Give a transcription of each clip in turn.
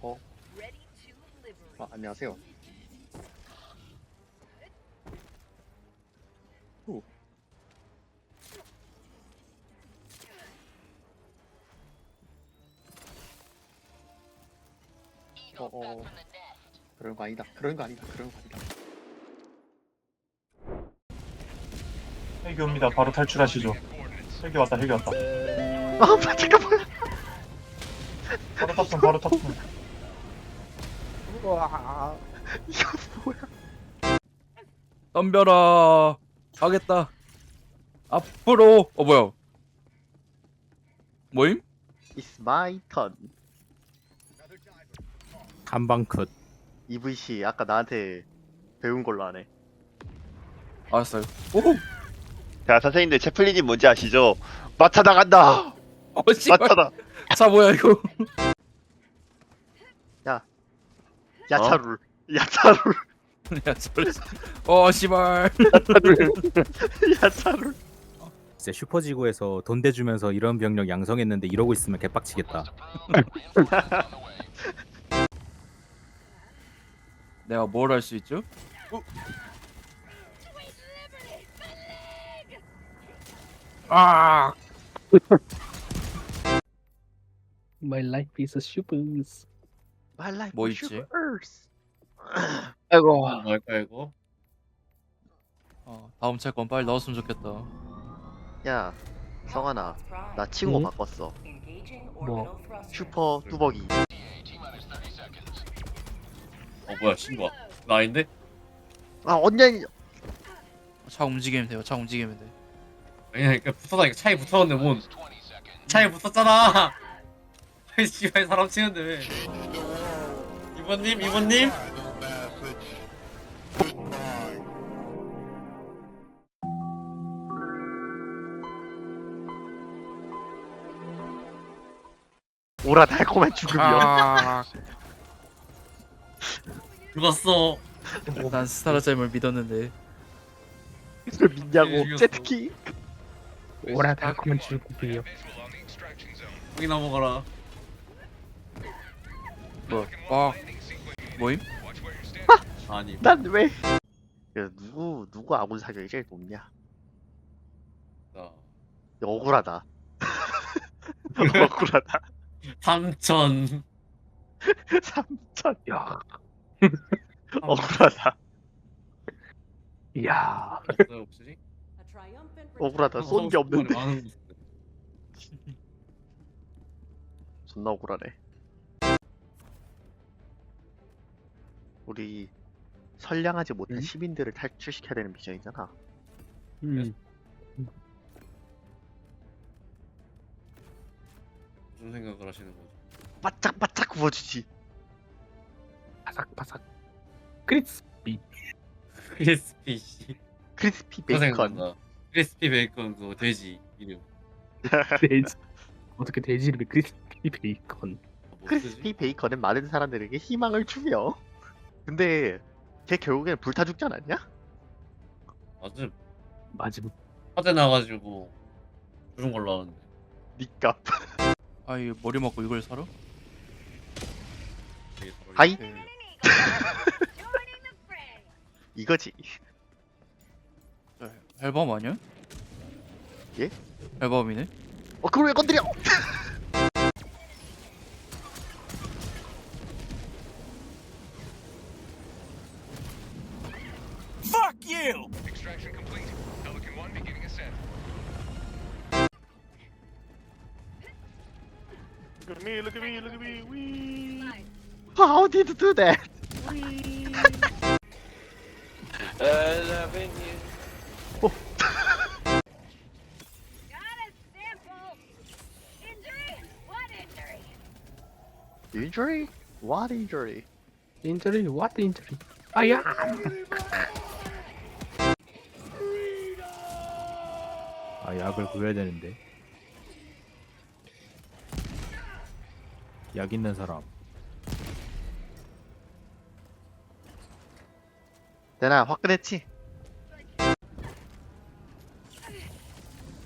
어? 아, 안녕하세요. 오. 어, 어. 그런 거 아니다. 그런 거 아니다. 그런 거 아니다. 헬기 옵니다. 바로 탈출하시죠. 헬기 왔다, 헬기 왔다. 아, 잠깐만. 바로 탑승, 바로 탑승. 와. 이거 뭐야? 덤벼라 가겠다 앞으로 어 뭐야 뭐임? It's my turn. 한방 컷. EVC 아까 나한테 배운 걸로 하네. 알았어요 자 선생님들 채플린이 뭔지 아시죠? 마차 나간다. 어 씨발 마차다. 차 뭐야 이거 야차룰. 야차룰. 야 저리 어 씨발 야차룰. 진짜 슈퍼지구에서 돈 대주면서 이런 병력 양성했는데 이러고 있으면 개빡치겠다. 내가 뭘 할 수 있죠? 아 My life is a super. My life 뭐 is 있지? earth. 아이고. 뭘까 이거? 어, 다음 채권 빨리 넣었으면 좋겠다 야, 성환아. 나 친구 응? 바꿨어. 뭐? 슈퍼 뚜벅이. 어 뭐야 신고야 나 아닌데? 아, 언니. 차 움직이면 돼요 차 움직이면 돼 아니야 그러니까 붙어다니까 차에 붙었는데 뭔 차에 붙었잖아 아이 씨발 사람 치는데 왜 이번님 이번님 오라 달콤한 죽음이요. 아, 죽었어 난 스타라잼을 믿었는데 그걸 믿냐고. 죽였어. 제트키. 오라 달콤한 줄구비요. 여기 넘어가라 뭐 아, 뭐임? 아니 난 왜? 야, 누구 누구 아군 사격이 제일 높냐? 나 야, 억울하다. 억울하다. 3천 3천. 야, 억울하다. 야. 없어요 혹시? 억울하다. 쏜 게 없는데. 많은. 존나 억울하네. 우리 선량하지 못한 응? 시민들을 탈출시켜야 되는 미션이잖아. 음. 무슨 생각을 하시는 거죠? 바짝바짝 구워주지. 바삭바삭. 크리스피. 크리스피 씨 크리스피 베이컨. 크리스피 베이컨 그거 돼지 이름 돼지. 어떻게 돼지 이름이 크리스피 베이컨. 아, 뭐 크리스피? 베이컨은 많은 사람들에게 희망을 주며. 근데 걔 결국엔 불타 죽지 않았냐? 맞음 맞음. 화재 나가지고 죽은 걸로 아는데 니값. 아이 머리 먹고 이걸 사러? 되게. 하이 그, 이거지. 저 앨범 아니야? 예? 앨범이네? 어 그걸 왜 건드려? Extraction complete. Pelican 1 beginning ascent. Look at me, look at me, look at me. Wee. How did you do that? Wee. I love you. Injury? What injury? Injury? What injury? Injury? What injury? I am. 아 약을 구해야 되는데. 약 있는 사람. 내나 화끈했지?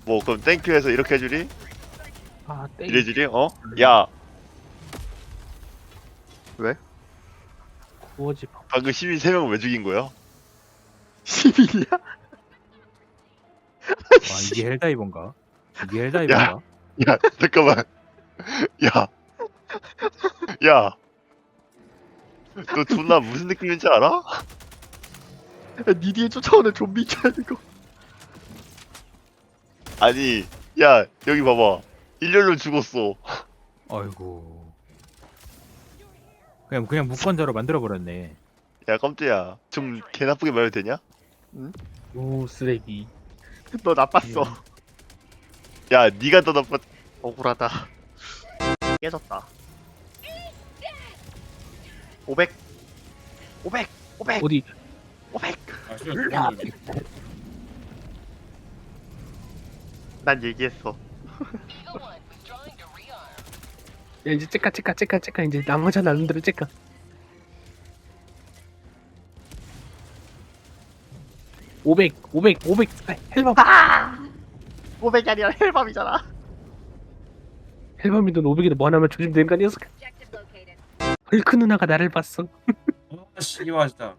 뭐 그럼 땡큐해서 이렇게 해주니? 아 땡. 이래지리 어? 야 구워지. 방금 시민 3명 왜 죽인 거야? 시민이야? 와 이게 헬다이버인가? 이게 헬다이버인가? 야 잠깐만 야 야. 너 존나 무슨 느낌인지 알아? 야, 니 뒤에 쫓아오는 좀비 있잖아 이거 아니 야 여기 봐봐 일렬로 죽었어 아이고. 그냥 그냥 무건자로 만들어 버렸네. 야 깜짝이야 좀 개나쁘게 말해도 되냐? 오 쓰레기. 너 나빴어. 야 니가 더 나빠 억울하다. 깨졌다. 500 500 500 어디? 500 아 씨발? 난 얘기했어. 야 이제 째까 째까 째까 째까 이제 나머지 나는 대로 째까. 오백, 오백, 오백. 아, 헬밤, 500이 아니라 헬밤이잖아 헬밤이든 오백이든 뭐 하나만 조심 되는 거 아니었을까? 헐크 누나가 나를 봤어. 아 씨발 진짜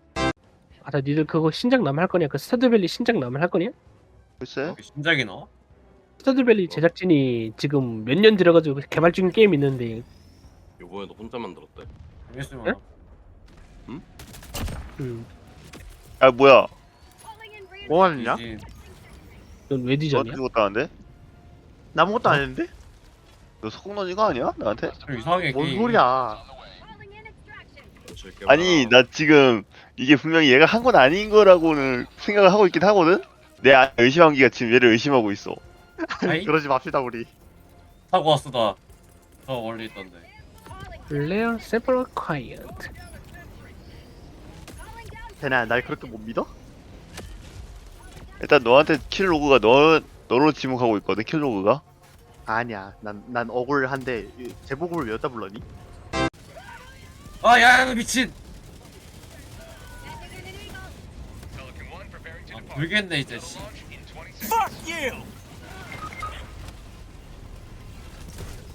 아, 나 니들 그거 신작 남을 할 거냐? 그 스타드밸리 신작 남을 할 거냐? 글쎄 여기 심장이 너? 스타드밸리 제작진이 지금 몇 년 들어가지고 개발 중인 게임 있는데, 요번에도 혼자 만들었대. 알겠으면 음, 아 뭐야 뭐 하느냐? 이제 넌왜 너 뒤졌냐? 죽었다는데? 나 아무것도 안 했는데? 너 속너지거 아니야? 나한테? 좀 이상하게 뭔 게임- 소리야 아니 나 지금 이게 분명히 얘가 한 건 아닌 거라고는 생각을 하고 있긴 하거든? 내 아- 의심한 기가 지금 얘를 의심하고 있어 아이? 그러지 맙시다 우리 사고 왔어다 저 원래 있던데 레어 세퍼럴 콰이언트. 대나 날 그렇게 못 믿어? 일단 너한테 킬로그가 너 너로 지목하고 있거든 킬로그가 아니야 난, 난 억울한데 이 제보금을 왜 여기다 불러니? 아야 미친 아 모르겠네 이제 씨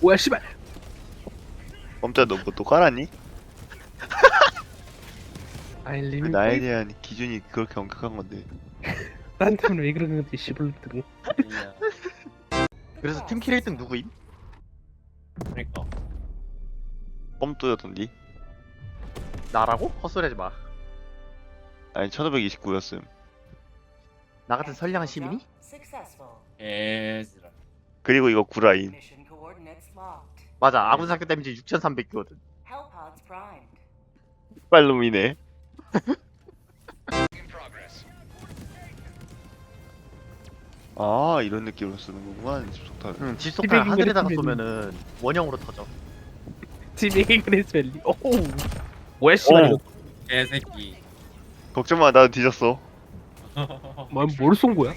뭐야, 씨발. 깜짝 너뭐 또 깔았니? 아이 왜 리밍. 나에 대한 기준이 그렇게 엄격한 건데 나한테는 왜 그러는 건지 씨발들은. 아니야. 그래서 팀킬 1등 누구임? 그러니까 껌또였던디? 나라고? 헛소리하지 마나 아니 1529였음 같은 선량한 시민이? 개지랄 그리고 이거 구라인 맞아 아군 상대 데미지 6300이거든 빨놈이네 아 이런 느낌으로 쓰는 거구만 집속탄 응 집속탄 200 하늘에다가 쏘면은 원형으로 터져 팀이 그레스밸리. 오. 뭐야, 씨발. 오. 개새끼 걱정 마 나도 뒤졌어 뭘쏜 거야?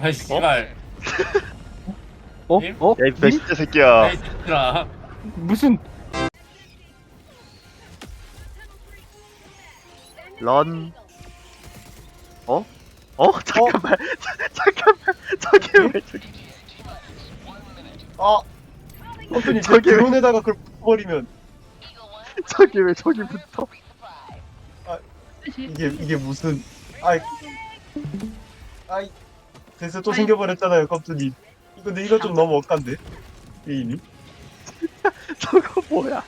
아이 씨발 어? 님? 어? 야이 배신자 새끼야 아이 새끼라 무슨 런 어? 어? 잠깐만. 잠깐만. 저게 왜 저기 어 컴퓨니 제 저게 왜- 드론에다가 그걸 붙여버리면. 저게 왜 저기 붙어? 이게 이게 무슨 아이. 아이 그래서 또 생겨버렸잖아요 이거 근데 이거 좀 너무 억간데? 게임이 저거 뭐야